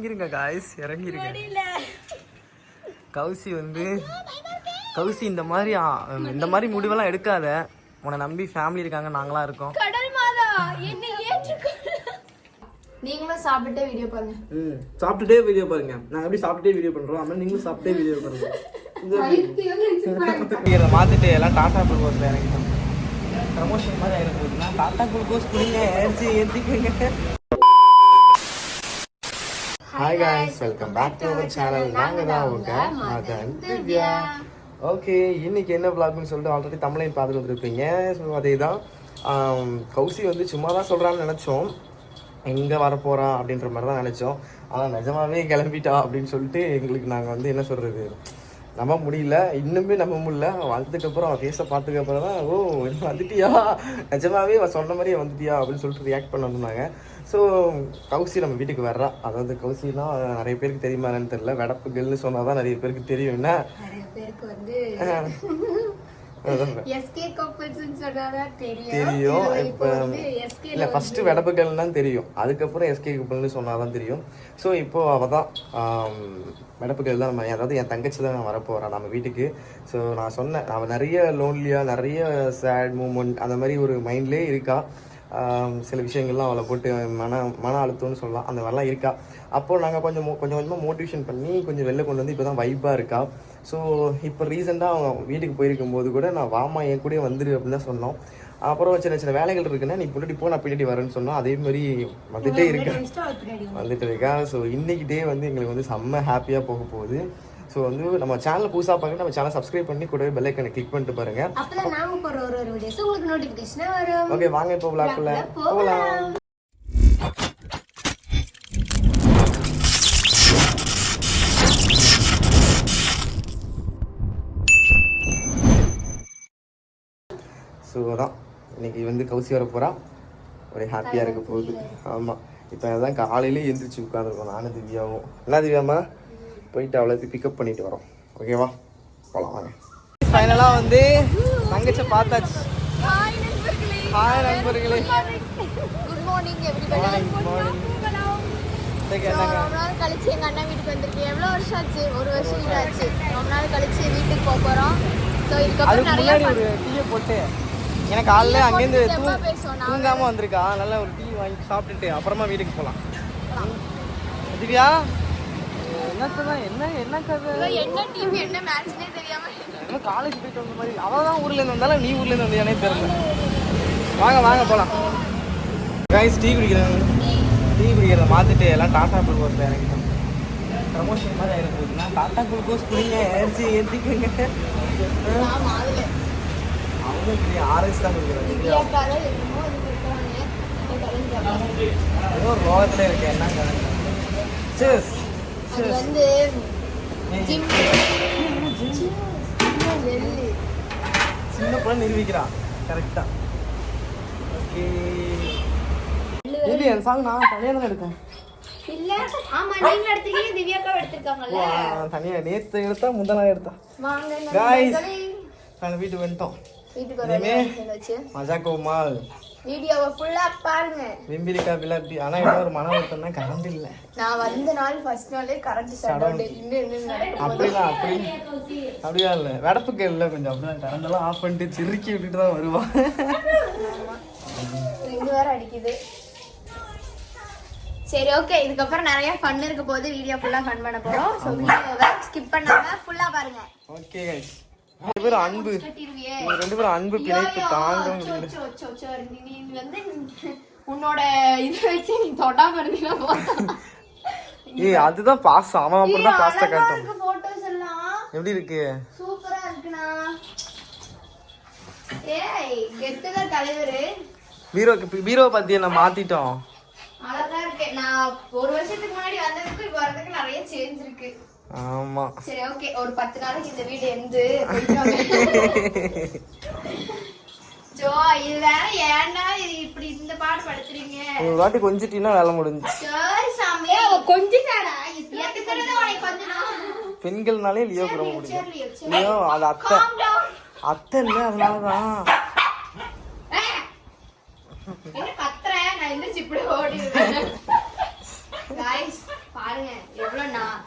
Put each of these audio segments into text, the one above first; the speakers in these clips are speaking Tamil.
இறங்கிருங்க காய்ஸ் இறங்கிருங்க. கௌசி வந்து கௌசி இந்த மாதிரி இந்த மாதிரி முடிவெல்லாம் எடுக்காத. உன்னை நம்பி ஃபேமிலி இருக்காங்க நாங்களாம் இருக்கோம். கடல் மாதா என்னை ஏற்றுக்கொள்ள. நீங்களும் சாப்பிட்டு வீடியோ பாருங்க. ம் சாப்பிட்டுட்டே வீடியோ பாருங்க. நாங்கள் எப்படி சாப்பிட்டுட்டே வீடியோ பண்ணுறோம் ஆனால் நீங்களும் சாப்பிட்டே வீடியோ பாருங்க. இதை மாற்றிட்டு எல்லாம் டாடா குளுக்கோஸில் இறங்கிட்டோம். ப்ரமோஷன் மாதிரி ஆகிட போகுதுன்னா டாடா குளுக்கோஸ் குடிங்க ஏற்றி ஏற்றிக்கோங்க hi guys welcome back to our channel நாங்கள் தான் உங்க மதன் திவ்யா ஓகே இன்னைக்கு என்ன vlogனு சொல்லிட்டு ஆல்ரெடி தமிழையும் பார்த்துட்டு வந்திருப்பீங்க. ஸோ அதே தான் கௌசி வந்து சும்மா தான் சொல்கிறான்னு நினச்சோம். எங்கே வரப்போகிறா அப்படின்ற மாதிரி தான் நினச்சோம். ஆனால் நிஜமாவே கிளம்பிட்டா அப்படின்னு சொல்லிட்டு எங்களுக்கு நாங்கள் வந்து என்ன சொல்கிறது நம்ப முடியல. இன்னுமே நம்ப முடியல. வந்ததுக்கப்புறம் அவன் ஃபேஸை பார்த்ததுக்கப்புறம் தான் ஓ வந்துட்டியா? நிஜமாவே அவன் சொன்ன மாதிரியே வந்துட்டியா? அப்படின்னு சொல்லிட்டு ரியாக்ட் பண்ண வந்தாங்க ஸோ கௌசி நம்ம வீட்டுக்கு வர்றா. அதாவது கௌசினா நிறைய பேருக்கு தெரியுமா என்னன்னு தெரியல. வெடப்புகள்னு சொன்னால் தான் நிறைய பேருக்கு தெரியும். என்ன? நிறைய பேருக்கு வந்து தெரியும். இப்போ இல்லை ஃபஸ்ட்டு வெடப்புகள்னு தெரியும். அதுக்கப்புறம் எஸ்கே கப்பல்னு சொன்னால் தான் தெரியும். ஸோ இப்போ அவள் தான் வெடப்புகள் தான் நம்ம அதாவது என் தங்கச்சி தான் வரப்போகிறான் நம்ம வீட்டுக்கு. ஸோ நான் சொன்னேன் அவள் நிறைய லோன்லியாக நிறைய சேட் மூமெண்ட் அந்த மாதிரி ஒரு மைண்ட்லேயே இருக்கா. சில விஷயங்கள்லாம் அவளை போட்டு மன மன அழுத்தம்னு சொல்லலாம். அந்த மாதிரிலாம் இருக்கா? அப்போது நாங்கள் கொஞ்சம் கொஞ்சம் கொஞ்சமாக மோட்டிவேஷன் பண்ணி கொஞ்சம் வெளில கொண்டு வந்து இப்போ தான் வைப்பாக இருக்கா? ஸோ இப்போ ரீசெண்டாக அவங்க வீட்டுக்கு போயிருக்கும் போது கூட நான் வாமா என் கூடயே வந்துரு அப்படின்னு தான் சொன்னோம். அப்புறம் சின்ன சின்ன வேலைகள் இருக்குன்னா நீ பின்னாடி போ நான் பின்னாடி வரேன்னு சொன்னோம். அதே மாதிரி வந்துட்டே இருக்கா வந்துட்டு இருக்கா. ஸோ இன்னைக்கு டே வந்து எங்களுக்கு வந்து செம்ம ஹாப்பியாக போக போகுது. ஸோ வந்து நம்ம சேனல் புதுசாக பார்க்க நம்ம சேனல் சப்ஸ்கிரைப் பண்ணி கூடவே பெல் ஐக்கனை கிளிக் பண்ணிட்டு பாருங்க. அப்பதான் நாங்க போற ஒரு ஒரு வீடியோஸ் உங்களுக்கு நோட்டிபிகேஷன் வரும். ஓகே வாங்க இப்போ விளாக்குள்ள போகலாம். ஸோ தான் இன்னைக்கு வந்து கௌசி வர போகிறா ஒரே ஹாப்பியாக இருக்க போகுது. ஆமாம் இப்போ அதான் காலையிலே எந்திரிச்சு உட்காந்துருக்கோம் நானும் திவ்யாவும். என்ன திவ்யாம்மா? போயிட்டு அவளை பிக்கப் பண்ணிட்டு வரோம். ஓகேவா போகலாம் வாங்க. ஃபைனலாக வந்து தங்கச்சை பார்த்தாச்சு. ஹாய் நண்பர்களே. குட் மார்னிங் கழிச்சு எங்க அண்ணா வீட்டுக்கு வந்திருக்கேன். எவ்வளவு வருஷம் ஆச்சு ஒரு வருஷம் ஆச்சு ரொம்ப நாள் கழிச்சு வீட்டுக்கு போக போறோம். ஸோ இதுக்கப்புறம் அதுக்கு நிறைய முன்னாடி ஒரு டீயை போட்டு எனக்கு காலைல அங்கேருந்து தூ எப்ப பேசுவோம்? நான் தூங்காம வந்திருக்கா நல்லா ஒரு டீ வாங்கி சாப்பிட்டுட்டு அப்புறமா வீட்டுக்கு போகலாம் திவ்யா? என்னத்த தான் என்ன என்ன கதை? என்ன என்ன மேட்ச்னே தெரியாம என்ன காலேஜ் போயிட்டு வந்த மாதிரி. அவ தான் ஊர்ல இருந்து வந்தாலும் நீ ஊர்ல இருந்து வந்தியானே தெரியல. வாங்க வாங்க போலாம். கைஸ் டீ குடிக்கிறேன் டீ குடிக்கிறத மாத்திட்டு எல்லாம் டாடா குளுக்கோஸ்ல இறங்கிட்டோம். ப்ரமோஷன் மாதிரி ஆயிட போகுதுன்னா டாடா குளுக்கோஸ் குடிங்க ஏற்றி ஏற்றிக்கோங்க அவங்க இப்படி ஆர்எஸ் தான் குடிக்கிறாங்க. ஏதோ ரோகத்துல இருக்கு என்ன கதை சேஸ் அது வந்து ஜிம். வெள்ளி சின்ன பிள்ளை நிரூபிக்கிறா கரெக்டா ஓகே இது என் சாங் நான் தனியாக தானே எடுத்தேன்? இல்ல ஆமா நீங்க எடுத்துக்கீங்க திவ்யாக்கா எடுத்திருக்காங்கல்ல. தனியாக நேற்று எடுத்தா முந்தா நாள் எடுத்தா. வாங்க Guys. நண்பர்களே. நாங்கள் வீட்டுக்கு வந்துட்டோம். வீட்டுக்கு மஜா கோமால். வீடியோவை ஃபுல்லா பாருங்க. வெம்பிலிக்கா விளாப்பி ஆனால் என்ன ஒரு மன வருத்தம்னா கரண்ட் இல்லை. நான் வந்த நாள் ஃபர்ஸ்ட் நாளே கரண்ட் டவுன் இன்னும் அப்படிலாம் அப்படி அப்படியா இல்லை. வெடப்புக்கு இல்லை கொஞ்சம். அப்படிதான் கரண்ட் எல்லாம் ஆஃப் பண்ணிட்டு சிறுக்கி விட்டுட்டு தான் வருவான். ரெண்டு வேற அடிக்குது. சரி ஓகே இதுக்கப்புறம் நிறைய ஃபன் இருக்க போது வீடியோ ஃபுல்லா ஃபன் பண்ண போறோம். ஸோ வீடியோவை ஸ்கிப் பண்ணாம ஃபுல்லா பாருங்க. ஓகே கைஸ் ரெண்டு பேரும் அன்பு. ரெண்டு பேரும் அன்பு பிணைப்பு தாங்க முடியல நீ வந்து உன்னோட இதை வச்சு நீ தொடாம போதும். ஏய் அதுதான் பாசம். அவன் ஏய், பாசத்தை அழகா காட்டும். எல்லாம். எப்படி இருக்கு? சூப்பரா இருக்குண்ணா. ஏய் கெத்துதான் தலைவரு. பீரோக்கு பீரோவை பத்தி நான் மாத்திட்டோம்? அழகா இருக்கு. நான் ஒரு வருஷத்துக்கு முன்னாடி வந்ததுக்கு இப்ப வரதுக்கு நிறைய சேஞ்ச் இருக்கு. ஆமா. சரி ஓகே ஒரு பத்து நாளைக்கு இந்த வீடு எந்து ஜோ இது வேற ஏன்டா இது இப்படி இந்த பாடு படுத்துறீங்க? ஒரு வாட்டி கொஞ்சிட்டீங்கன்னா வேலை முடிஞ்சு சரி சாமி. கொஞ்சிட்டாடா. எத்தனை தடவை உனக்கு கொஞ்சம் பெண்கள்னாலே லியோ கூட முடியும் சரி சரி லியோ அது அத்தை. அத்தை இல்லை அதனாலதான். என்ன கத்துற? நான் எந்திரிச்சு இப்படி ஓடிடுவேன். பாருங்க.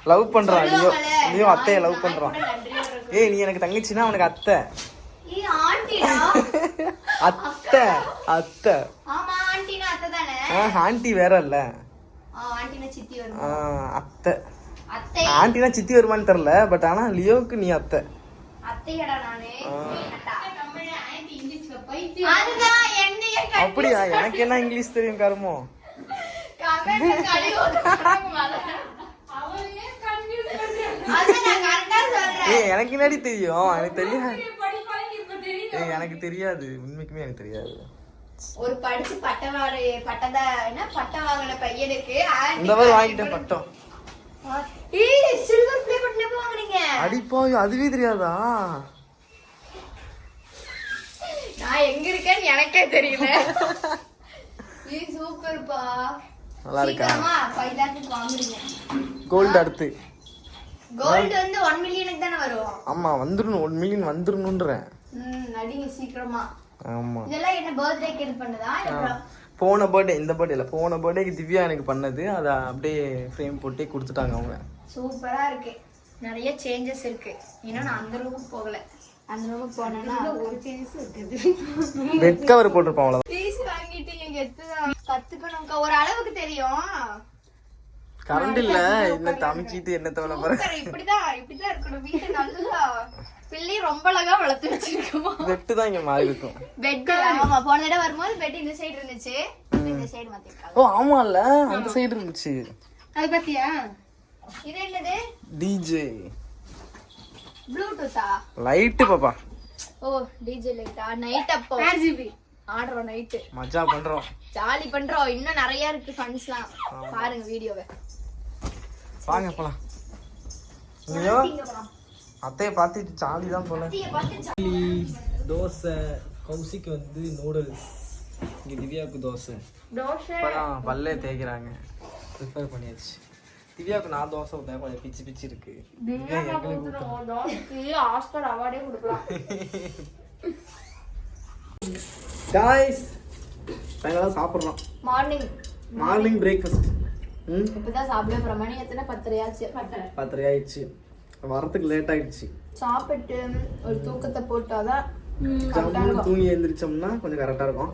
லவ் பண்றான் லியோ சொல்லுவாங்கல்ல, லியோ அத்தைய லவ் நாய் பண்றான். ஏய் நீ எனக்கு தங்கச்சின்னா அவனுக்கு அத்தை. அத்தை அத்தை. ஆமா, ஆண்டினா அத்தை தானே? ஆண்டி வேற இல்ல. அத்தை. ஆண்டினா சித்தி வருமான்னு தெரியல பட் ஆனா லியோவுக்கு நீ அத்தை. அப்படியா? எனக்கு என்ன இங்கிலீஷ் தெரியும் கருமோ comment ல கழுவி ஊத்துறாங்க மலை. அதான் நான் correct ஆ சொல்றேன். ஏய் எனக்கு என்னடி தெரியும்? எனக்கு தெரியாது ஏய் எனக்கு தெரியாது. உண்மைக்குமே எனக்கு தெரியாது. ஒரு படிச்சு பட்ட வாழ பட்டத என்ன? பட்ட வாங்கின பையனுக்கு ஆண்டி இந்த மாதிரி வாங்கிட்டேன் பட்டம். ஏய் சில்வர் ப்ளே பட்டன் எப்போ வாங்குனீங்க? அடிப்பாய் அதுவே தெரியாதா? நான் எங்க இருக்கேன்னு எனக்கே தெரியல. ஏய் சூப்பர்ப்பா நல்லா இருக்கா? வாங்குறீங்க. கோல்டு அடுத்து. கோல்டு வந்து ஒன் மில்லியனுக்கு தானே வரும். ஆமா வந்துடணும் ஒன் மில்லியன் வந்துடணுன்றேன் ம் நடிங்க சீக்கிரமா. ஆமா. இதெல்லாம் என்ன பர்த்டேக்கு இது பண்ணுதா? இல்ல போன பர்த்டே இந்த பர்த்டே இல்லை. போன பர்த்டேக்கு திவ்யா எனக்கு பண்ணது. அதை அப்படியே ஃப்ரேம் போட்டு கொடுத்துட்டாங்க அவங்க. சூப்பரா இருக்கு. நிறைய சேஞ்சஸ் இருக்கு. இன்னும் நான் அந்த ரூமுக்கு போகல. அந்த ரூமுக்கு போனேன்னா ஒரு சேஞ்சஸ் இருக்குது. பெட் கவர் போட்டிருப்பான் அவ்வளோ பீஸ் வாங்கிட்டீங்க கெத்துதான். கத்துக்கணும்க்கா ஒரு அளவுக்கு தெரியும். கரண்ட் இல்ல. என்ன தமிச்சிட்டு என்ன போற? சூப்பர், இப்படிதான் இப்படிதான் இருக்கணும். வீட்டு நல்லா பிள்ளை ரொம்ப அழகா வளர்த்து வச்சிருக்கோமா. பெட்டு தான் இங்க மாறி இருக்கும். பெட் ஆமா போன தடவை வரும்போது பெட் இந்த சைடு இருந்துச்சு. இந்த சைடு மாத்திருக்காங்க. ஓ ஆமா இல்ல அந்த சைடு இருந்துச்சு. அது பாத்தியா? இது என்னது? டிஜே ப்ளூடூத்தா லைட்டு பாப்பா. ஓ டிஜே லைட்டா நைட் அப்போ ஆடுறோம் நைட்டு மஜா பண்றோம். ஜாலி பண்றோம். இன்னும் நிறைய இருக்கு ஃபண்ட்ஸ்லாம் பாருங்க வீடியோவை வாங்க போலாம். ஐயோ அத்தைய பார்த்துட்டு ஜாலி தான் போல. தோசை கௌசிக்கு வந்து நூடுல்ஸ் இங்க திவ்யாவுக்கு தோசை. தோசை. இப்பதான் பல்லே தேய்க்கிறாங்க. ப்ரிப்பேர் பண்ணியாச்சு. திவ்யாவுக்கு நான் தோசை ஊத்தேன் கொஞ்சம் பிச்சு பிச்சு இருக்கு. ஆஸ்கர் அவார்டே கொடுக்கலாம். Guys, நாங்களாம் சாப்பிட்றோம் மார்னிங் மார்னிங் பிரேக்ஃபாஸ்ட் இப்பதான் சாப்பிட போற மணி எத்தனை? பத்தரையாச்சு. பத்தரை. ஆயிடுச்சு வரத்துக்கு லேட் ஆயிடுச்சு சாப்பிட்டு ஒரு தூக்கத்தை போட்டாதான் தூங்கி எழுந்திரிச்சோம்னா கொஞ்சம் கரெக்டாக இருக்கும்.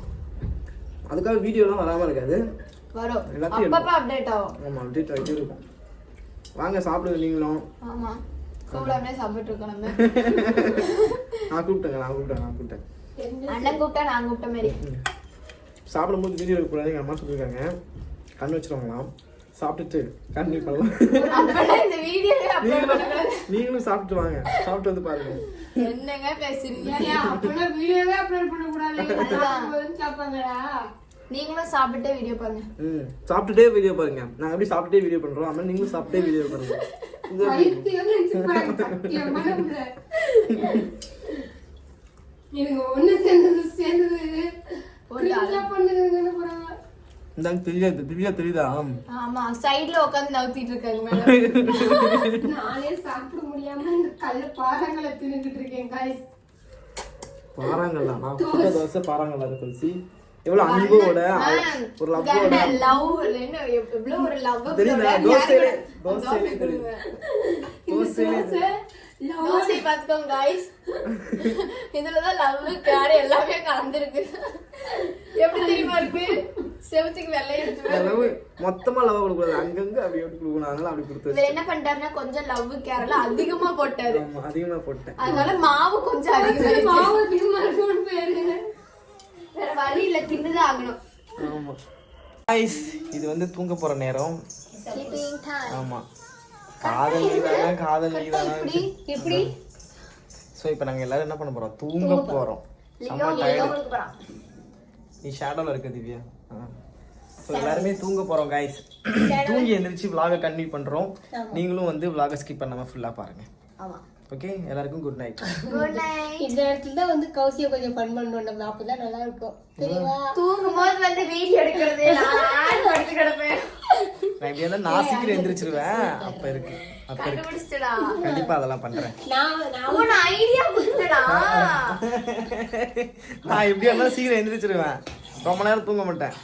அதுக்காக வீடியோலாம் வராமல் இருக்காது. வரும். எல்லாத்தையும் அப்பப்ப அப்டேட் ஆகும். ஆமாம் அப்டேட் ஆகிட்டே இருக்கும். வாங்க சாப்பிடுங்க நீங்களும். ஆமா. அப்படியே சாப்பிட்டு இருக்கோம் நம்ம. நான் கூப்பிட்டேங்க நான் கூப்பிட்டேன் நான் கூப்பிட்டேன். அண்ணன் கூப்பிட்டா நான் கூப்பிட்ட மாதிரி. சாப்பிடும்போது வீடியோ எடுக்கக்கூடாது எங்கள் அம்மா சொல்லியிருக்காங்க. கண் வச்சிருவாங்களாம். சாப்பிட்டுட்டு கண்டினியூ பண்ணலாம். அப்பனா இந்த வீடியோவே அப்லோட் நீங்களும் நீங்களும் சாப்பிட்டு வாங்க. சாப்பிட்டு வந்து பாருங்க. என்னங்க நீங்களும் சாப்பிட்டு வீடியோ பாருங்க. ம் சாப்பிட்டுட்டே வீடியோ பாருங்க. நாங்கள் எப்படி சாப்பிட்டே வீடியோ பண்ணுறோம் அது மாதிரி நீங்களும் சாப்பிட்டே வீடியோ பாருங்க. எனக்கு ஒண்ணு சேர்ந்தது சேர்ந்தது. புரிஞ்சா பண்ணுதுன்னு போறாங்க. இந்தாங்க தெரியாது திவ்யா தெரியுதா? ஆமா சைடுல உட்காந்து நவுத்திட்டு இருக்காங்க மேடம். நானே சாப்பிட முடியாம இந்த கல்லு பாறங்களை தின்னுக்கிட்டு இருக்கேன் காய்ஸ் பாறாங்கல்ல? நான் தோசை. பாறாங்கல்ல அது கழிச்சு எவ்வளோ அன்போட ஒரு லவ்வோட. லவ் எவ்வளவு ஒரு லவ் தெரியுதா? தோசையிலே தெரியுது. தோசையிலே தோசை பார்த்துக்கோங்க காய்ஸ் இதுலதான் லவ் கேர் எல்லாமே கலந்துருக்கு. எப்படி தெரியுமா இருக்கு? செவத்துக்கு வெள்ளை எடுத்து லவ் மொத்தமா லவ் கொடுக்கூடாது அங்கங்க அப்படி எப்படி கொடுக்கணும். அதனால அப்படி கொடுத்து இதுல என்ன பண்ணிட்டாருன்னா கொஞ்சம் லவ் கேர்ல அதிகமா போட்டாரு. அதிகமா போட்டேன். அதனால மாவு கொஞ்சம் அதிகமா மாவு அதிகமா இருக்கும்னு பேரு. வேற வழி இல்ல தின்னுதான் ஆகணும். ஆமா. இது வந்து தூங்க போற நேரம். ஸ்லீப்பிங் டைம் ஆமா. காதல் நீதானா காதல் நீதானா எப்படி? எப்படி? ஸோ இப்போ நாங்க எல்லாரும் என்ன பண்ண போறோம்? தூங்க போறோம். லியோ செம்ம டயர்டு நீ ஷேடோல இருக்க திவ்யா. ஸோ எல்லாருமே தூங்க போறோம் கைஸ் தூங்கி எந்திரிச்சு vlog கண்டினியூ பண்றோம். நீங்களும் வந்து vlog ஸ்கிப் பண்ணாம ஃபுல்லா பாருங்க. ஆமா. ஓகே எல்லாருக்கும் குட் நைட் குட் நைட் இந்த இடத்துல தான் வந்து கௌசிய கொஞ்சம் ஃபன் பண்ணணும் நம்ம அப்பதான் நல்லா இருக்கும். தெரியுமா? தூங்கும் போது வந்து வீடியோ எடுக்கிறது நான் படுத்து கிடப்பேன். நான் இப்படி இருந்தா நான் சீக்கிரம் எந்திரிச்சிருவேன். அப்ப இருக்கு. அப்ப இருக்கு. கண்டிப்பா அதெல்லாம் பண்றேன். நான் நான் உன் ஐடியா கொடுத்தடா. நான் எப்படி இருந்தாலும் சீக்கிரம் எந்திரிச்சிருவேன். ரொம்ப நேரம் தூங்க மாட்டேன்.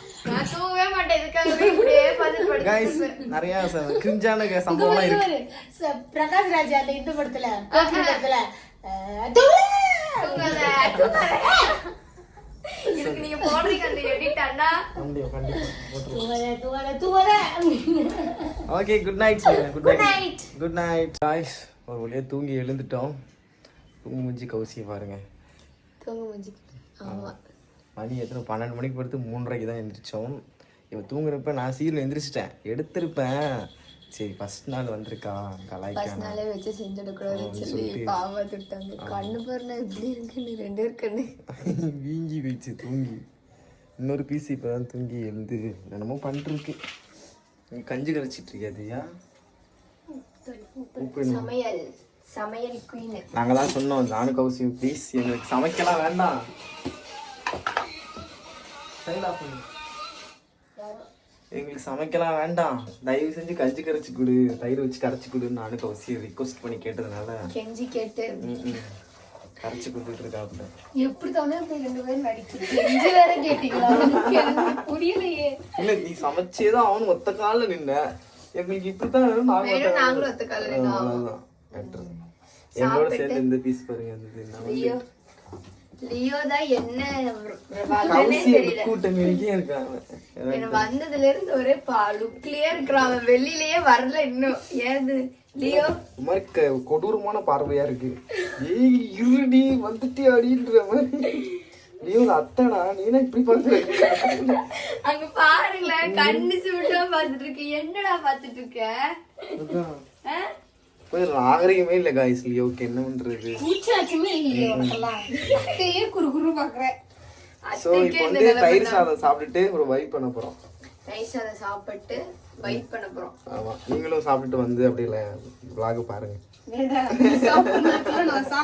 நிறைய கிரிஞ்சான சம்பவம்லாம் இருக்கு. பிரகாஷ் ராஜ் அந்த இந்த படத்துல கோகிலா படத்துல எடிட் அண்ணா கண்டிப்பா கண்டிப்பா. தூவாத, தூவாத, தூவாத. Okay good night good Good night night. Good night guys ஒரு வழியா தூங்கி எழுந்துட்டோம். தூங்கி முடிஞ்சு கௌசியை பாருங்க. தூங்க முடிஞ்சு ஆமா. மணி எத்தனை? பன்னெண்டு மணிக்கு படுத்து மூன்றரைக்கு தான் எந்திரிச்சோம். இப்போ தூங்குறப்ப நான் சீரியல் எந்திரிச்சிட்டேன். எடுத்திருப்பேன். சரி ஃபர்ஸ்ட் நாள் வந்திருக்கா. கலாய்க்காம. நாளே வச்சு செஞ்சிடக்கூடாதுன்னு சொல்லி பாவா திட்டாங்க. கண்ணு பாருல இப்படி இருக்குன்னு ரெண்டு இருக்குன்னு வீங்கி போயிடுச்சு தூங்கி. இன்னொரு பீஸ் இப்போ தான் தூங்கி எழுந்து என்னமோ பண்ணிருக்கு நீ கஞ்சி கரைச்சிட்டு இருக்கியா சமையல் சமையல் குயின் நாங்கள் தான் சொன்னோம் ஜானு கௌசி ப்ளீஸ் எங்களுக்கு சமைக்கலாம் வேண்டாம். எங்களுக்கு சமைக்கலாம் வேண்டாம். தயவு செஞ்சு கஞ்சி கரைச்சி கொடு தயிர் வச்சு கரைச்சி கொடுன்னு நானும் கௌசியை ரிக்வஸ்ட் பண்ணி கேட்டதுனால. கெஞ்சி கேட்டு. கரைச்சி கொடுத்துட்டு இருக்காப்புல எப்படி தானே இப்படி ரெண்டு பேரும் நடிக்குது கெஞ்சி வேற கேட்டீங்களா? எனக்கு எனக்கு புரியலையே. இல்ல நீ சமைச்சே தான் அவனு ஒத்த காலில் நின்ன. எங்களுக்கு வேணும். நாங்களும் ஒத்த கால்ல ஆ, நின்னோம். எங்களோட சேர்ந்து இந்த பீஸ் பாருங்க லியோ லியோ. தான் என்ன கூட்டம் இருக்காங்க வந்ததுல இருந்து ஒரே பா லுக்லயே இருக்கிறான். வெளியிலயே வரல இன்னும். ஏது லியோ. மாதிரி கொடூரமான பார்வையா இருக்கு. ஏய் இருடி வந்துட்டே அடின்ற மாதிரி. நீ ஒரு அத்தடா நீ என்ன இப்படி பாக்குற அங்க பாருங்களேன் கண்ணு சுட்டா பாத்துட்டு இருக்கு. என்னடா பாத்துட்டு இருக்க? நாகரிகமே இல்ல காய்ஸ் லியோக்கு என்ன பண்றது? கூச்சாச்சுமே இல்லையே அத்தையே பாக்குறேன். சோ இப்போ வந்து தயிர் சாதம் சாப்பிட்டுட்டு ஒரு வைப் பண்ண போறோம். நைஸ் அதை சாப்பிட்டு வைட் பண்ண போறோம். ஆமா நீங்களும் சாப்பிட்டுட்டு வந்து அப்படியே vlog பாருங்க.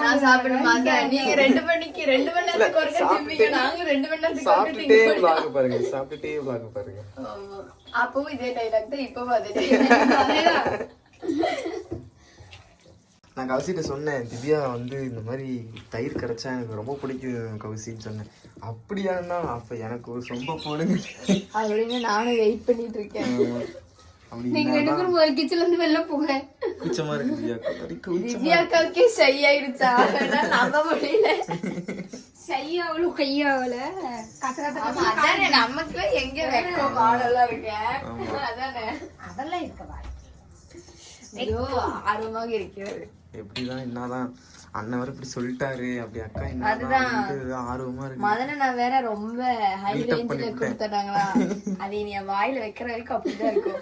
நான் சாப்பிடணுமா. அதான் நீங்க ரெண்டு மணிக்கு ரெண்டு மணி நேரத்துக்கு ஒருக்கா திம்பீங்க நாங்க ரெண்டு மணி நேரத்துக்கு ஒருக்கா சாப்பிட்டுட்டே திங்க vlog பாருங்க சாப்பிட்டுட்டே vlog பாருங்க. ஆமா. அப்பவும் இதே டைலாக் தான் இப்பவும் அதே டைலாக் நான் கௌசிட்ட சொன்னேன் திவ்யா வந்து இந்த மாதிரி தயிர் கரைச்சா எனக்கு ரொம்ப பிடிக்கும் கௌசின்னு சொன்னேன். அப்படியாண்ணா அப்ப எனக்கு ஒரு சொம்ப போடுங்க. அப்படின்னு நானும் வெயிட் பண்ணிட்டு இருக்கேன். நீங்க ரெண்டு பேரும் ஒரு கிச்சன்ல இருந்து வெளில போங்க. கூச்சமா இருக்கு திவ்யா அப்படி கூச்சமா திவ்யாக்காவுக்கே நம்ப முடியல. கச கச ஆமா, அதானே நமக்கு எங்க வெக்கம் இருக்க? அதானே. அதெல்லாம் இருக்கவா ஐயோ ஆர்வமாக இருக்கிறது. எப்படிதான் என்னதான். அண்ணன் வர இப்படி சொல்லிட்டாரு அப்படி அக்கா என்ன. ஆர்வமா இருக்கு முதல்ல நான் வேற ரொம்ப ஹை ரேஞ்சில. கொடுத்துட்டாங்களா அது நீ என் வாயில வைக்கிற வரைக்கும் அப்படிதான் இருக்கும்.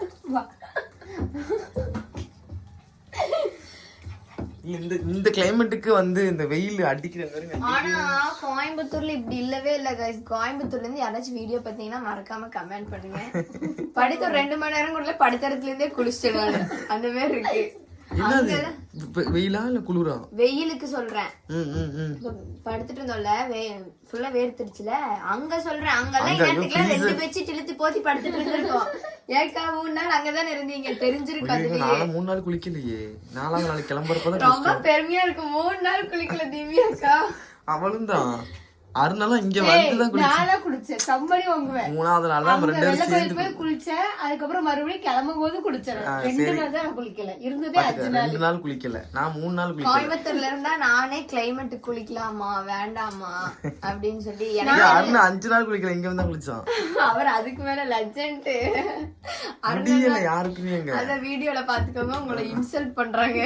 இந்த இந்த கிளைமேட்டுக்கு வந்து இந்த வெயில் அடிக்கிற மாதிரி ஆனா கோயம்புத்தூர்ல இப்படி இல்லவே இல்ல கைஸ் கோயம்புத்தூர்ல இருந்து யாராச்சும் வீடியோ பாத்தீங்கன்னா மறக்காம கமெண்ட் பண்ணுங்க படுத்த ஒரு ரெண்டு மணி நேரம் கூட படுத்த இடத்துல இருந்தே குளிச்சிட்டேன் நானு. அந்த மாதிரி இருக்கு வெயிலா இல்ல குளிரா? வெயிலுக்கு சொல்றேன். படுத்துட்டு இருந்தோம்ல வே ஃபுல்லா வேர்த்துருச்சுல அங்க சொல்றேன் அங்கெல்லாம் ரெண்டு பெட்ஷீட் இழுத்து போத்தி படுத்துட்டு இருந்திருக்கோம் ஏக்கா மூணு நாள் அங்கதானே இருந்தீங்க தெரிஞ்சிருக்கு நானும் மூணு நாள் குளிக்கலையே. நாலாவது நாள் கிளம்புறப்பதான் ரொம்ப பெருமையா இருக்கு மூணு நாள் குளிக்கல திவ்யாக்கா. அவளும் தான். அருணாலாம் இங்க வந்துதான் குளிச்சேன். சம்பளி வாங்குவேன். மூணாவது நாள் தான் ரெண்டு பேரும் சேர்ந்து போய் குளிச்சேன். அதுக்கப்புறம் மறுபடியும் கிளம்பும் போது குளிச்சேன் ரெண்டு நாள் தான் நான் குளிக்கல. இருந்ததே அஞ்சு குளிச்சோம். ரெண்டு நாள். குளிக்கல. நான் மூணு நாள் குளிக்கல. கோயம்புத்தூர்ல இருந்தா நானே கிளைமேட் குளிக்கலாமா வேண்டாமா அப்படின்னு சொல்லி எனக்கு அருண் அஞ்சு நாள் குளிக்கல. இங்க வந்து குளிச்சான். அவர் அதுக்கு மேல லெஜண்ட் முடியல யாருக்குமே அத வீடியோல பாத்துக்கோங்க உங்களை இன்சல்ட் பண்றாங்க.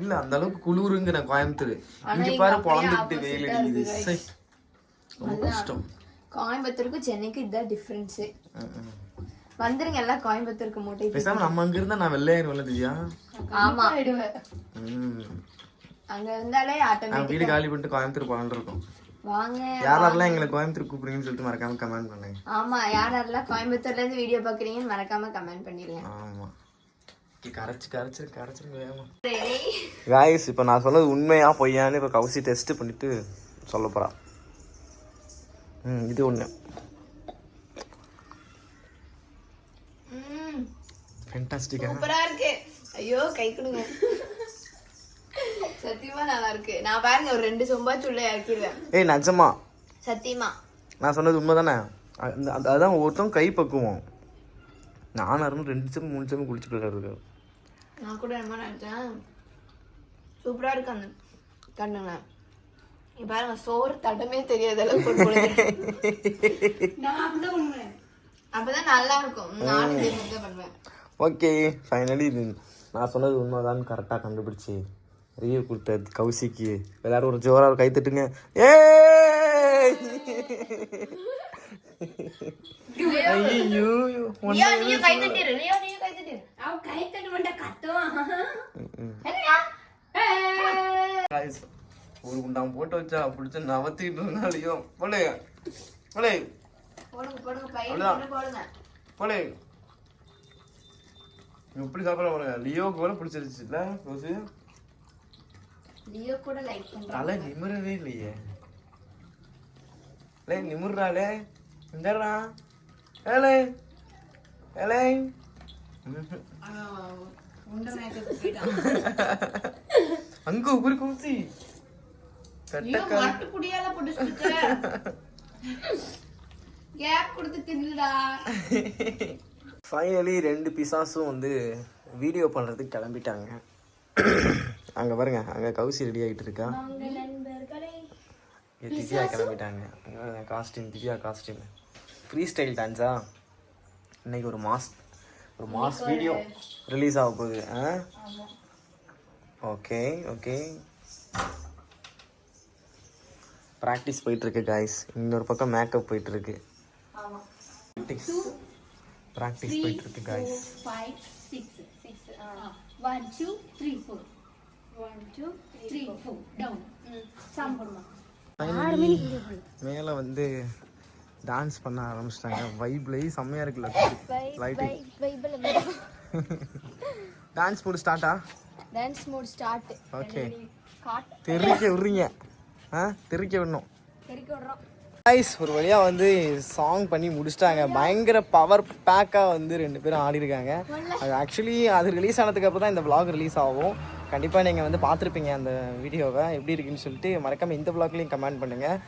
இல்ல அந்த அளவுக்கு குளிருங்க நான் கோயம்புத்தூர் இங்க பாரு பொழந்துட்டு வெயில் அடிக்குது. ரொம்ப கஷ்டம். கோயம்புத்தூருக்கும் சென்னைக்கும் இதுதான் டிஃபரன்ஸ். வந்துருங்க எல்லாம் கோயம்புத்தூருக்கு மூட்டை பேசாம நம்ம அங்க இருந்தா நான் வெள்ளையாயிருவேன்ல திவ்யா? ஆமா. அங்க இருந்தாலே ஆட்டோமேட்டிக் வீடு காலி பண்ணிட்டு கோயம்புத்தூர் போலான்னு இருக்கோம். வாங்க யாரெல்லாம் எங்களை கோயம்புத்தூர் கூப்பிடுறீங்கன்னு சொல்லிட்டு மறக்காம கமெண்ட் பண்ணுங்க. ஆமா யார் யாரெல்லாம் கோயம்புத்தூர்ல இருந்து வீடியோ பாக்குறீங்கன்னு மறக்காம கமெண்ட் பண்ணிருங்க ஆமா. கரைச்சு கரைச்சு கரைச்சு வேகமா. காய்ஸ் இப்போ நான் சொன்னது உண்மையா பொய்யான்னு இப்போ கவுசி டெஸ்ட் பண்ணிட்டு சொல்ல போறா. ம் இது ஒன்று ஃபென்டாஸ்டிக்கா சூப்பரா இருக்கு. ஐயோ கை கொடுங்க. சத்தியமா நல்லா இருக்கு. நான் பாருங்க ஒரு ரெண்டு சொம்பாச்சு உள்ள இறக்கிடுவேன் ஏய் நிஜமா? சத்தியமா. நான் சொன்னது உண்மை தானே அந்த அந்த- அதான் ஒருத்தவங்க கை பக்குவோம் நானும் ரெண்டு நிமிஷம் மூணு நிமிஷம் குளிச்சு போயிடுறது நான் கூட என்ன நினைச்சேன் சூப்பரா இருக்கு அந்த கண்ணுங்க பாருங்க சோறு தடமே தெரியாத அளவுக்கு. நான் அப்பதான் நல்லா இருக்கும். பண்ணுவேன். ஓகே ஃபைனலி இது நான் சொன்னது உண்மைதான் கரெக்டாக கண்டுபிடிச்சி. ரிவ்யூ கொடுத்த கௌசிக்கு. எல்லாரும் ஒரு ஜோரா ஒரு கை தட்டுங்க. ஏ ஐயோ ஒரு குண்டாம் போட்டு வச்சா பிடிச்ச நவத்திட்டு இருந்தாலையோ. போலே போலே போலே எப்படி சாப்பிட போறேன்? லியோக்கு கூட பிடிச்சிருச்சுல ரோசு லியோ கூட லைக் பண்றான் தலை நிமிரவே இல்லையே. லே நிமிர்றாளே. இந்தடா. ஏலே. ஏலே. அங்க ஒரு கும்சி லியோ மட்டு குடியால புடிச்சிட்டு கேப் கொடுத்து தின்னுடா. ஃபைனலி ரெண்டு பிசாஸும் வந்து வீடியோ பண்ணுறதுக்கு கிளம்பிட்டாங்க. அங்கே பாருங்க அங்கே கௌசி ரெடி ஆகிட்டு இருக்கா? திவ்யா கிளம்பிட்டாங்க. Costume Divya costume free style டான்ஸா இன்னைக்கு ஒரு மாஸ் ஒரு மாஸ் வீடியோ ரிலீஸ் ஆக போகுது. ஆ? ஓகே ஓகே ப்ராக்டிஸ் போயிட்டு இருக்கு காய்ஸ் இன்னொரு பக்கம் மேக்கப் போயிட்டு இருக்கு ப்ராக்டிஸ் ப்ராக்டிஸ் போயிட்டு இருக்கு guys one two three four one two three four down சாம் போடுமா? மேலே வந்து டான்ஸ் பண்ண ஆரம்பிச்சிட்டாங்க. வைப்லேயே செம்மையாக இருக்குல்ல. லைட்டிங் டான்ஸ் போடு ஸ்டார்ட்டா டான்ஸ் மோட் ஸ்டார்ட் ஓகே காட் தெறிக்க விடுறீங்க. ஆ? தெறிக்க விடணும். தெரிக்க விடுறோம். கைஸ் ஒரு வழியாக வந்து சாங் பண்ணி முடிச்சிட்டாங்க. பயங்கர பவர் பேக்காக வந்து ரெண்டு பேரும் ஆடிருக்காங்க. அது ஆக்சுவலி அது ரிலீஸ் ஆனதுக்கு அப்புறம் தான் இந்த vlog ரிலீஸ் ஆகும். கண்டிப்பாக நீங்கள் வந்து பார்த்துருப்பீங்க அந்த வீடியோவை. எப்படி இருக்குன்னு சொல்லிட்டு மறக்காம இந்த vlogலையும் கமெண்ட் பண்ணுங்கள்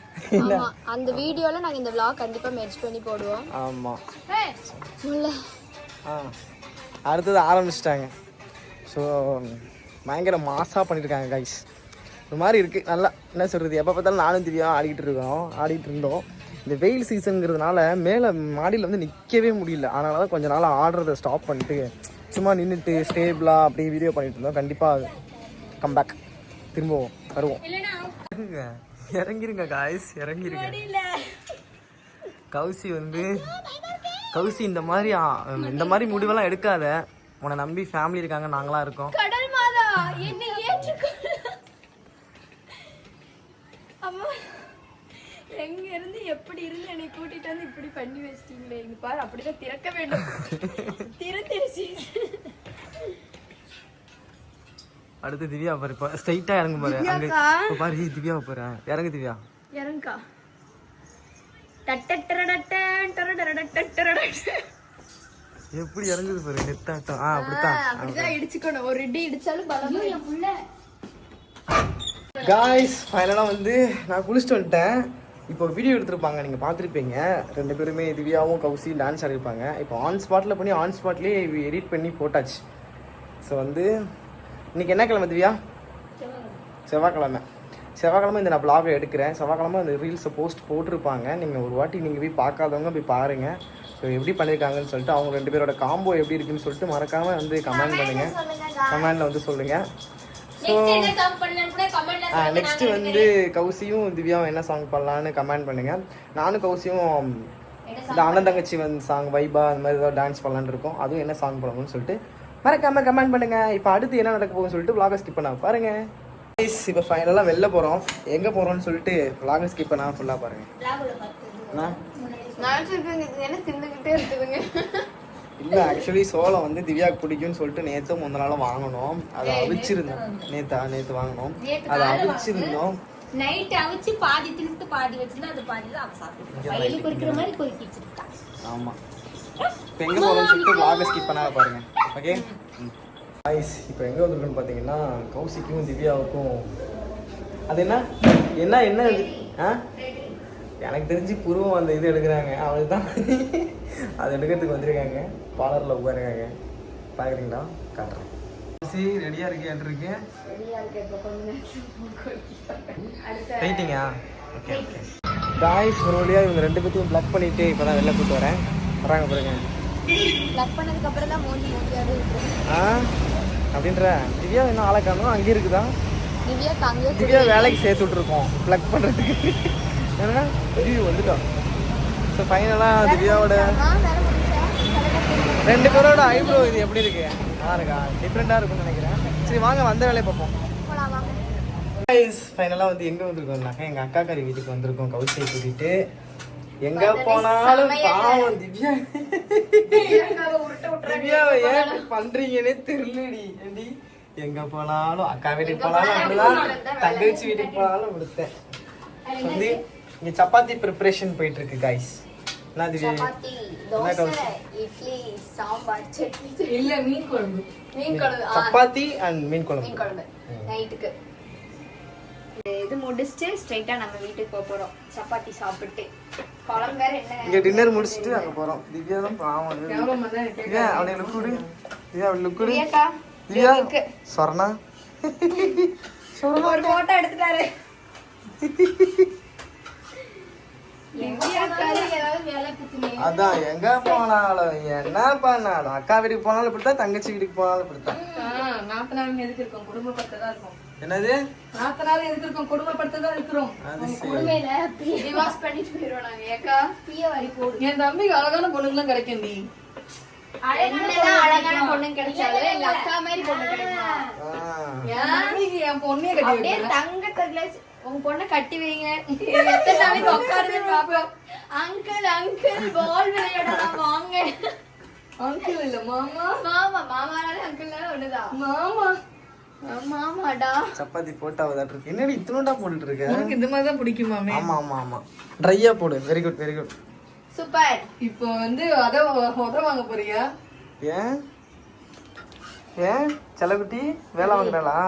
இல்லை அந்த வீடியோல நாங்க இந்த vlog கண்டிப்பா மெர்ஜ் பண்ணி போடுவோம். ஆமாம் ஆ அடுத்தது ஆரம்பிச்சிட்டாங்க. ஸோ பயங்கர மாசாக பண்ணியிருக்காங்க கைஸ் ஒரு மாதிரி இருக்குது நல்லா என்ன சொல்கிறது எப்போ பார்த்தாலும் நானும் திவ்யா ஆடிக்கிட்டு இருக்கோம் ஆடிட்டு இருந்தோம். இந்த வெயில் சீசனுங்கிறதுனால மேலே மாடியில் வந்து நிற்கவே முடியல. அதனால தான் கொஞ்ச நாள் ஆடுறதை ஸ்டாப் பண்ணிட்டு சும்மா நின்றுட்டு ஸ்டேபிளாக அப்படியே வீடியோ பண்ணிட்டு இருந்தோம். கண்டிப்பாக கம்பேக் திரும்பவும். வருவோம். இறங்கிருங்க காய்ஸ் இறங்கிருங்க. கௌசி வந்து கௌசி இந்த மாதிரி இந்த மாதிரி முடிவெல்லாம் எடுக்காத. உன்னை நம்பி ஃபேமிலி இருக்காங்க நாங்களாம் இருக்கோம். கடல் மாதா என்னை ஏற்றுக்கொள்ள அம்மா எங்க இருந்து எப்படி இருந்து என்னை கூட்டிட்டு வந்து இப்படி பண்ணி வச்சிட்டீங்களே? இங்க பாரு அப்படிதான் திறக்க வேண்டும். திறத்திருச்சு அடுத்து திவ்யா பாரு இப்போ ஸ்ட்ரைட்டாக இறங்கு பாரு. அங்கே. இப்போ பாரு திவ்யா பாரு இறங்கு திவ்யா. இறங்கா டட்டட்டரடட்டன், டரடரடட்டரடட்டன். எப்படி இறங்குது பாரு நெத்தாட்டம். ஆ அப்படித்தான். அப்படிதான் இடிச்சுக்கணும். ஒரு இடி இடிச்சாலும் பலமா என் புள்ள. காய்ஸ் ஃபைனலாக வந்து நான் குளிச்சுட்டு வந்துட்டேன். இப்போ வீடியோ எடுத்திருப்பாங்க நீங்கள் பார்த்துருப்பீங்க. ரெண்டு பேருமே திவ்யாவும் கௌசியும் டான்ஸ் ஆடிருப்பாங்க. இப்போ ஆன் ஸ்பாட்டில் பண்ணி ஆன் ஸ்பாட்லேயே எடிட் பண்ணி போட்டாச்சு. ஸோ வந்து இன்னைக்கு என்ன கிழமை திவ்யா? செவ்வாய்க்கிழமை. செவ்வாய்க்கிழமை இந்த நான் vlog எடுக்கிறேன். செவ்வாய்க்கிழமை அந்த ரீல்ஸை போஸ்ட் போட்டிருப்பாங்க. நீங்கள் ஒரு வாட்டி நீங்கள் போய் பார்க்காதவங்க போய் பாருங்கள் ஸோ எப்படி பண்ணியிருக்காங்கன்னு சொல்லிட்டு அவங்க ரெண்டு பேரோட காம்போ எப்படி இருக்குன்னு சொல்லிட்டு மறக்காமல் வந்து கமெண்ட் பண்ணுங்கள் கமெண்டில் வந்து சொல்லுங்கள் ஸோ நெக்ஸ்ட் வந்து கௌசியும் திவ்யாவும் என்ன சாங் பண்ணலான்னு கமெண்ட் பண்ணுங்க. நானும் கௌசியும் இந்த அண்ணன் தங்கச்சி வந்து சாங் வைபா அந்த மாதிரி ஏதாவது டான்ஸ் பண்ணலான்னு இருக்கோம். அதுவும் என்ன சாங் பண்ணணும்னு சொல்லிட்டு மறக்காம கமெண்ட் பண்ணுங்க. இப்போ அடுத்து என்ன நடக்க போகுதுன்னு சொல்லிட்டு vlog ஸ்கிப் பண்ண பாருங்க. இப்போ ஃபைனலாக வெளில போகிறோம் எங்கே போகிறோம்னு சொல்லிட்டு vlog ஸ்கிப் பண்ணா ஃபுல்லாக பாருங்க. என்ன? நினைச்சிருக்கேங்க இது என்ன தின்னுகிட்டே இருக்குதுங்க? இல்லை ஆக்சுவலி சோளம் வந்து திவ்யாவுக்கு பிடிக்கும்னு சொல்லிட்டு நேற்று முந்த நாளும் வாங்கினோம். அதை அவிச்சிருந்தோம். நேத்தா நேற்று வாங்கினோம். அதை அவிச்சிருந்தோம். நைட் அவிச்சு பாதி தின்னுட்டு பாதி வச்சிருந்தா அது பாதி தான் வயலு பொறிக்கிற மாதிரி பொறுக்கி வச்சிருக்கா ஆமாம் இப்போ எங்கே போகிறோம்னு சொல்லிட்டு vlog ஸ்கிப் பண்ணாத பாருங்க. ஓகே? ஐஸ் இப்போ எங்கே வந்திருக்குன்னு பார்த்தீங்கன்னா கௌசிக்கும் திவ்யாவுக்கும். அது என்ன? என்ன என்ன ஆ? எனக்கு தெரிஞ்சு புருவம் அந்த இது எடுக்கிறாங்க. அவள் தான். அது எடுக்கிறதுக்கு வந்திருக்காங்க. பார்லரில் உட்காருக்காங்க. பார்க்குறீங்களா காட்டுறேன். சரி ரெடியாக இருக்கேன் இருக்கேன் வெயிட்டிங்கா ஓகே காய்ஸ் ஒரு வழியாக இவங்க ரெண்டு பேத்தையும் ப்ளக் பண்ணிட்டு இப்போ தான் வெளில கூட்டு வரேன். வராங்க பாருங்க. லக் பண்ணதுக்கு அப்புறம் தான் ஆ? அப்படின்ற. திவ்யா இன்னும் ஆளை காணும்? அங்கேயே இருக்குதா? திவ்யா அங்கேயே திவ்யா வேலைக்கு சேர்த்து விட்ருக்கோம் ப்ளக் பண்ணுறதுக்கு ஏன்னா திவ்யா வந்துட்டோம் ஸோ ஃபைனலாக திவ்யாவோட ரெண்டு பேரோட ஐப்ரோ இது எப்படி இருக்கு? நல்லா இருக்கா? இருக்கும்னு நினைக்கிறேன். சரி வாங்க வந்த வேலையை பார்ப்போம். ஃபைனலாக வந்து எங்கே வந்திருக்கோம்னாக்கா எங்கள் அக்கா கறி வீட்டுக்கு வந்திருக்கோம். கவுசியை கூட்டிட்டு. எங்கே போனாலும் பாவம் திவ்யா. திவ்யாவை ஏன் பண்றீங்கன்னே தெரியலடி. ஏண்டி? எங்க போனாலும் அக்கா வீட்டுக்கு போனாலும் அப்படிதான் தங்கச்சி வீட்டுக்கு போனாலும் விடுத்தேன் வந்து இங்க சப்பாத்தி ப்ரிப்பரேஷன் போயிட்டு இருக்கு கைஸ் என்ன திவ்யா சப்பாத்தி என்ன தோசை கவுசி? இட்லி சாம்பார் சட்னி. இல்ல மீன் குழம்பு. மீன் குழம்பு. ஆ, சப்பாத்தி அண்ட் மீன் மீன் குழம்பு. குழம்பு நைட்டுக்கு. இது முடிச்சுட்டு ஸ்ட்ரைட்டா நம்ம வீட்டுக்கு போக போறோம். சப்பாத்தி சாப்பிட்டு. குழம்பு வேற இங்க என்ன டின்னர் முடிச்சுட்டு அங்க போறோம். திவ்யா தான் பாவம். திவ்யா அவனை லுக் கொடு திவ்யா அவனை லுக் கொடு பிரியாக்கா திவ்யா. சொரணா. ஒரு போட்டோ எடுத்துட்டாரு. அதான் எங்க போனாலும் என்ன பண்ணாலும் அக்கா வீட்டுக்கு போனாலும் இப்படித்தான் தங்கச்சி வீட்டுக்கு போனாலும் இப்படித்தான். எதுக்கு இருக்கோம். குடும்பப்படுத்ததான் இருக்கோம். என்னது? நாத்தனாரும் எதுக்கு இருக்கோம் குடும்பப்படுத்ததான் இருக்கிறோம் உண்மையில டிவாஸ் பண்ணிட்டு போயிடுவோம் நாங்க. ஏக்கா? பிய வரி போடு. என் தம்பிக்கு அழகான பொண்ணுங்களாம் கிடைக்கும் டி அழகான பொண்ணு கிடைச்சாலும் எங்க அக்கா மாதிரி பொண்ணு கிடைக்குமா. என் அப்படியே வைக்கல தங்க உங்க பொண்ணை கட்டி வைங்க. எத்தனை நாளைக்கு உட்காருது பாப்போம் அங்கிள் அங்கிள் பால் விளையாடலாம் வாங்க. அங்கிள் இல்ல மாமா. மாமா மாமானாலே அங்கிள்னால ஒண்ணுதான். மாமா. சப்பாத்தி போட்டாவதா இருக்கு என்னடி இத்தனோண்டா போட்டுட்டு இருக்க உனக்கு இந்த மாதிரி தான் பிடிக்குமாமே? ஆமா ஆமா ஆமா ட்ரையா போடு. Very good very good super. இப்போ வந்து அத உத வாங்க போறியா? ஏன்? ஏன்? செலகுட்டி வேலை வாங்குறாளா?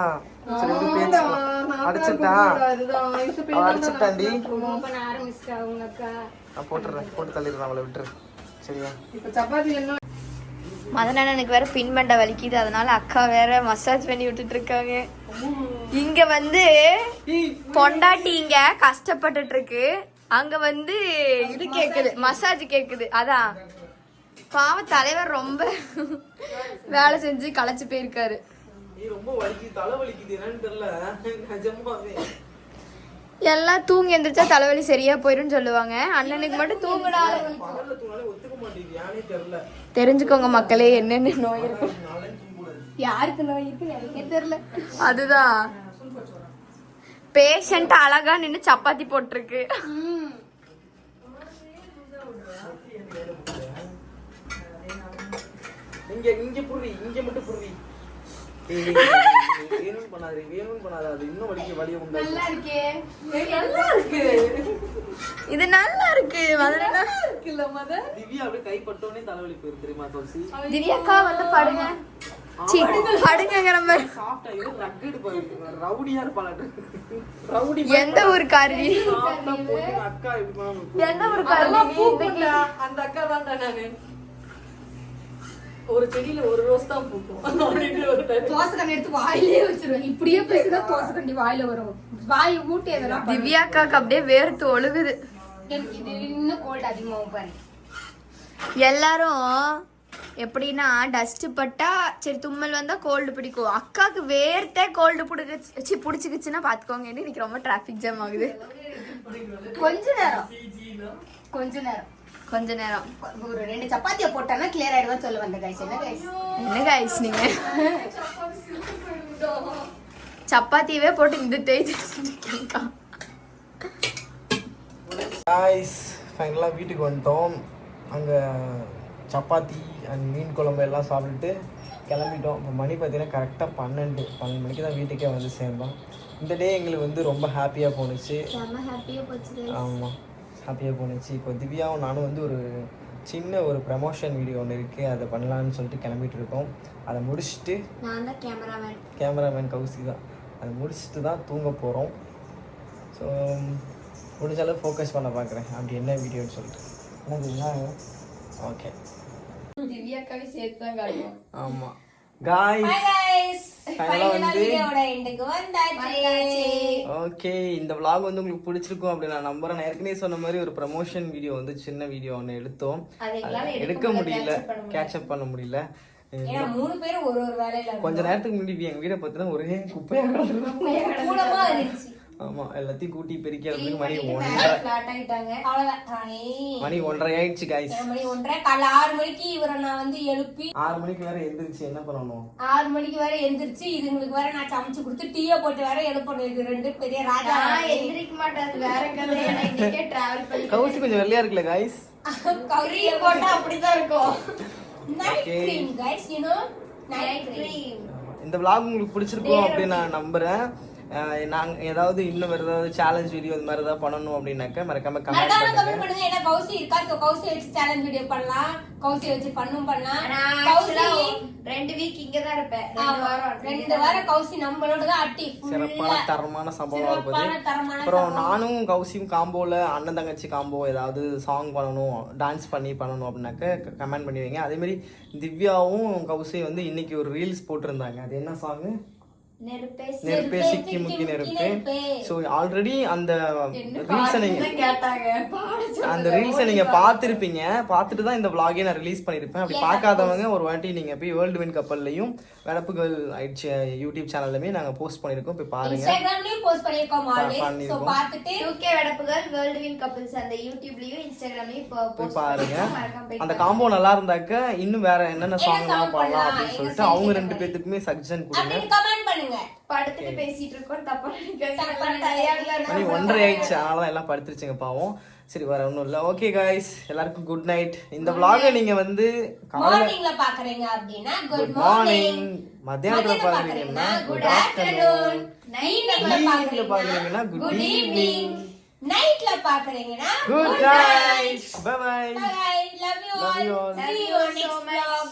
சரி விடு பேசிக்கலாம் அடிச்சுட்டா? அதுதான். வயசு அவ அடிச்சுட்டாண்டி? ஓபன் ஆரம்பிச்சிட்டா உங்க அக்கா? நான் போட்டுறேன். போட்டு தள்ளிடுறேன் அவளை விட்டுரு. சரியா? இப்ப சப்பாத்தி என்ன மதனனுக்கு வேற பின்மண்டை வலிக்குது. அதனால அக்கா வேற மசாஜ் பண்ணி விட்டுட்டு இருக்காங்க இங்க வந்து பொண்டாட்டி இங்க கஷ்டப்பட்டுட்டு இருக்கு அங்க வந்து இது கேக்குது. மசாஜ் கேக்குது. அதான் பாவ தலைவர் ரொம்ப வேலை செஞ்சு களைச்சு போயிருக்காரு. எல்லாம் தூங்கி எந்திரிச்சா தலைவலி சரியா போயிரும் சொல்லுவாங்க. அண்ணனுக்கு மட்டும் தூங்குடா தெரிஞ்சுக்கோங்க மக்களே என்னென்ன நோய் இருக்கு. யாருக்கு நோய் இருக்கு? எனக்கே தெரியல. அதுதான் பேஷண்ட் அழகா நின்னு சப்பாத்தி போட்டிருக்கு. இங்க இங்க புரி இங்க மட்டும் புரி வேணும்னு பண்ணாது வேணும்னு பண்ணாது அது இன்னும் வலிக்க வலிய உண்டாது இருக்கே நல்லா இருக்கு இது நல்லா இருக்கு மதுரை இருக்குல்ல மத திவ்யா அப்படியே கை பட்டோனே தலைவலி போயிரு தெரியுமா துளசி? திவ்யாக்கா வந்து படுங்க. எந்த இப்படி பண்ணாம எந்த. அந்த அக்கா தான்டா நானு. ஒரு செடியில ஒரு ரோஸ் தான் பூக்கும். அப்படின்னு ஒரு டைம் தோசை கண்ணி எடுத்து வாயிலே வச்சிருவேன். இப்படியே பேசினா தோசை கண்டி வாயில வரும். வாய் ஊட்டி எதெல்லாம் திவ்யாக்காக்கு அப்படியே வேர்த்து ஒழுகுது. எனக்கு இது இன்னும் கோல்டு அதிகமாகும் பாரு. எல்லாரும் எப்படின்னா டஸ்ட் பட்டா சரி தும்மல் வந்தா கோல்டு பிடிக்கும். அக்காக்கு வேர்த்தே கோல்டு பிடிச்சி பிடிச்சிக்கிச்சுன்னா பாத்துக்கோங்க. இன்னைக்கு ரொம்ப டிராஃபிக் ஜாம் ஆகுது. கொஞ்ச நேரம். கொஞ்ச நேரம். கொஞ்ச நேரம். ஒரு ரெண்டு சப்பாத்தியை போட்டானா கிளியர் ஆயிடுவான்னு சொல்ல வந்த கைஸ் என்ன கைஸ் என்ன காய்ஸ் நீங்க? சப்பாத்தியவே போட்டு இந்த தேய்ச்சிருக்கா காய்ஸ் ஃபைனலாக வீட்டுக்கு வந்துட்டோம். அங்கே சப்பாத்தி அண்ட் மீன் குழம்பு எல்லாம் சாப்பிட்டுட்டு கிளம்பிட்டோம். இப்போ மணி பார்த்தீங்கன்னா கரெக்டாக பன்னெண்டு. பன்னெண்டு மணிக்கு தான் வீட்டுக்கே வந்து சேர்ந்தோம். இந்த டே எங்களுக்கு வந்து ரொம்ப ஹாப்பியாக போணுச்சு. செம்ம ஹாப்பியா போச்சு ஆமாம் ஹாப்பியாக போணுச்சு. இப்போ திவ்யாவும் நானும் வந்து ஒரு சின்ன ஒரு ப்ரமோஷன் வீடியோ ஒன்று இருக்குது அதை பண்ணலான்னு சொல்லிட்டு கிளம்பிட்டு இருக்கோம். அதை முடிச்சுட்டு நான் தான் கேமராமேன் கேமராமேன் கௌசி தான். அதை முடிச்சுட்டு தான் தூங்க போகிறோம் ஸோ முடிஞ்ச அளவு ஃபோக்கஸ் பண்ண பார்க்குறேன் அப்படி என்ன வீடியோன்னு சொல்லிட்டு. என்னதுங்களா ஓகே திவ்யாக்காவே சேர்த்து தான் காட்டுவோம். ஆமாம் காய்ஸ் ஓகே இந்த vlog வந்து உங்களுக்கு பிடிச்சிருக்கும் அப்படி நான் நம்புறேன். நான் ஏற்கனவே சொன்ன மாதிரி ஒரு ப்ரமோஷன் வீடியோ வந்து சின்ன வீடியோ ஒன்று எடுத்தோம். எடுக்க முடியல கேட்சப் பண்ண முடியல. மூணு பேரும் ஒரு ஒரு வேலையில கொஞ்ச நேரத்துக்கு முன்னாடி எங்க வீடை பார்த்தீங்கன்னா ஒரே குப்பையா ஆமா எல்லாத்தையும் கூட்டி பெருக்கிறதுக்கு மணி ஒன்றரை மணி ஒன்றரை ஆயிடுச்சு காய்ஸ் மணி ஒன்றரை காலைல ஆறு மணிக்கு இவரை நான் வந்து எழுப்பி ஆறு மணிக்கு வேற எந்திரிச்சு என்ன பண்ணணும்? ஆறு மணிக்கு வேற எந்திரிச்சு இதுங்களுக்கு வேற நான் சமைச்சு கொடுத்து டீயை போட்டு வேற எழுப்பணும். இது ரெண்டு பெரிய ராஜா. எந்திரிக்க மாட்டேன். அது வேற கதை. நான் இன்னைக்கே டிராவல் பண்ணி கவுசி கொஞ்சம் வெள்ளையா இருக்குல்ல காய்ஸ் கௌரி போட்டா அப்படிதான் இருக்கும். Night. Cream guys you know night cream இந்த vlog உங்களுக்கு பிடிச்சிருக்கும் அப்படின்னு நான் நம்புறேன். அஹ் நாங்க ஏதாவது இன்னும் வேற ஏதாவது சேலஞ்ச் வீடியோ இது மாதிரி ஏதாவது பண்ணணும் அப்படின்னாக்க மறக்காம கமெண்ட் பண்ணுங்க. ஏன்னா கௌசி இருக்கா? சோ கௌசி வச்சு சேலஞ்ச் வீடியோ பண்ணலாம். கௌசி வச்சு பண்ணும் பண்ணலாம். ரெண்டு வீக் இங்க தான் இருப்பேன். ரெண்டு வாரம் கௌசி நம்மளோட தான் அட்டி சிறப்பான தரமான சம்பவம் இருப்பது அப்புறம் நானும் கௌசியும் காம்போல அண்ணன் தங்கச்சி காம்போ ஏதாவது சாங் பண்ணணும் டான்ஸ் பண்ணி பண்ணணும் அப்படின்னாக்க கமெண்ட் பண்ணி வைங்க. அதே மாதிரி திவ்யாவும் கௌசி வந்து இன்னைக்கு ஒரு ரீல்ஸ் போட்டிருந்தாங்க. அது என்ன சாங் நெருப்பே சிக்கி முக்கி நெருப்பு. ஸோ ஆல்ரெடி அந்த ரீல்ஸை நீங்க தான் கேட்டாங்க? பாட அந்த ரீல்ஸை நீங்க பார்த்திருப்பீங்க. பார்த்துட்டு தான் இந்த vlog-ஐ நான் ரிலீஸ் பண்ணியிருப்பேன். அப்படி பார்க்காதவங்க ஒரு வாட்டி நீங்க போய் வேர்ல்டு வின் கப்பல்லையும் வெடப்புகள் ஆயிடுச்சு யூடியூப் சேனல்லுமே நாங்க போஸ்ட் பண்ணியிருக்கோம். போய் பாருங்க. போஸ்ட் பண்ணிருக்கோம். பார்த்துட்டு யூகே வடப்புகள் வேர்ல்டு வின் கப்பிள்ஸ் அந்த யூடியூப்லயும் இன்ஸ்டாகிராம்லயும் போய் பாருங்க. அந்த காம்போ நல்லா இருந்தாக்க இன்னும் வேற என்னென்ன சாங் song எல்லாம் பாடலாம் பண்ணலாம், அப்படின்னு சொல்லிட்டு அவங்க. ரெண்டு பேத்துக்குமே சஜஷன் கொடுங்க. பண்ணுங்க படுத்துட்டு பேசிட்டு இருக்கோம் தப்பா நினைக்காதீங்க. தப்பா எல்லாம் tiredல மணி இருக்கோம். ஒன்றரை ஆயிடுச்சு. அதனால தான் எல்லாம் படுத்துருச்சுங்க பாவம். சரி வேற ஒன்றும் இல்லை. ஓகே காய்ஸ் எல்லாருக்கும் குட் நைட் இந்த vlog-அ நீங்க வந்து காலைல மார்னிங்ல பாக்குறீங்க அப்படின்னா குட் குட் மார்னிங் மத்தியானத்துல பாக்குறீங்கன்னா குட் ஆஃப்டர்நூன் பாக்குறீங்கன்னா குட் குட் ஈவினிங் நைட்ல பாக்குறீங்கன்னா good night bye bye bye love you Love all you all. see Love you you so next much. vlog.